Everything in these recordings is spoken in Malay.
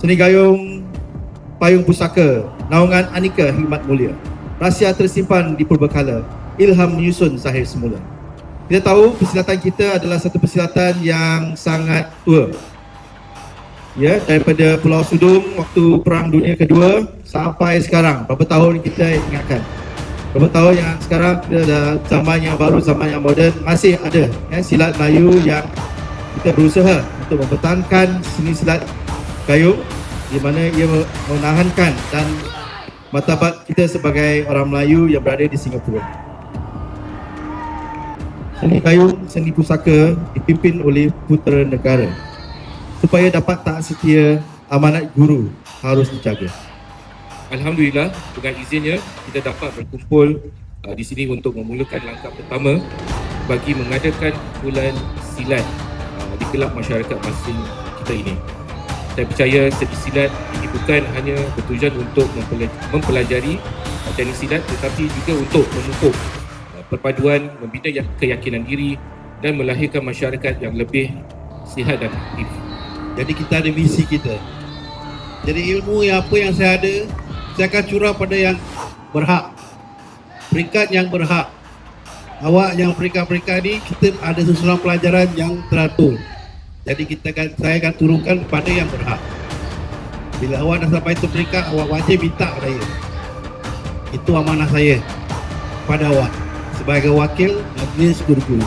Seni gayung Payung Pusaka Naungan Anika Hikmat Mulia. Rahsia tersimpan di Purbakala. Ilham menyusun sahih semula. Kita tahu persilatan kita adalah satu persilatan yang sangat tua. Ya, daripada Pulau Sudung waktu Perang Dunia Kedua sampai sekarang. Berapa tahun kita ingatkan? Berapa tahun yang sekarang kita dah zaman yang baru, zaman yang moden masih ada ya, silat Melayu yang kita berusaha untuk mempertahankan seni silat gayung di mana ia menahankan dan martabat kita sebagai orang Melayu yang berada di Singapura. Seni gayung, seni pusaka dipimpin oleh putera negara supaya dapat taat setia amanat guru harus dijaga. Alhamdulillah dengan izinnya kita dapat berkumpul uh, di sini untuk memulakan langkah pertama bagi mengadakan kumpulan silat uh, di kelab masyarakat masing kita ini. Saya percaya seni silat ini bukan hanya bertujuan untuk mempelaj- mempelajari teknik silat tetapi juga untuk memupuk uh, perpaduan, membina yak- keyakinan diri dan melahirkan masyarakat yang lebih sihat dan aktif. Jadi kita ada misi kita. Jadi ilmu yang apa yang saya ada, saya akan curah pada yang berhak. Peringkat yang berhak. Awak yang peringkat-peringkat ni kita ada susunan pelajaran yang teratur. Jadi kita akan, saya akan turunkan kepada yang berhak. Bila awak dah sampai itu peringkat, awak wajib minta saya. Itu amanah saya kepada awak sebagai wakil Majlis Guru-Guru.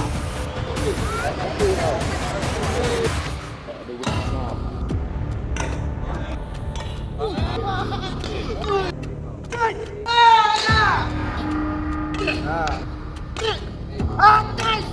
Ah!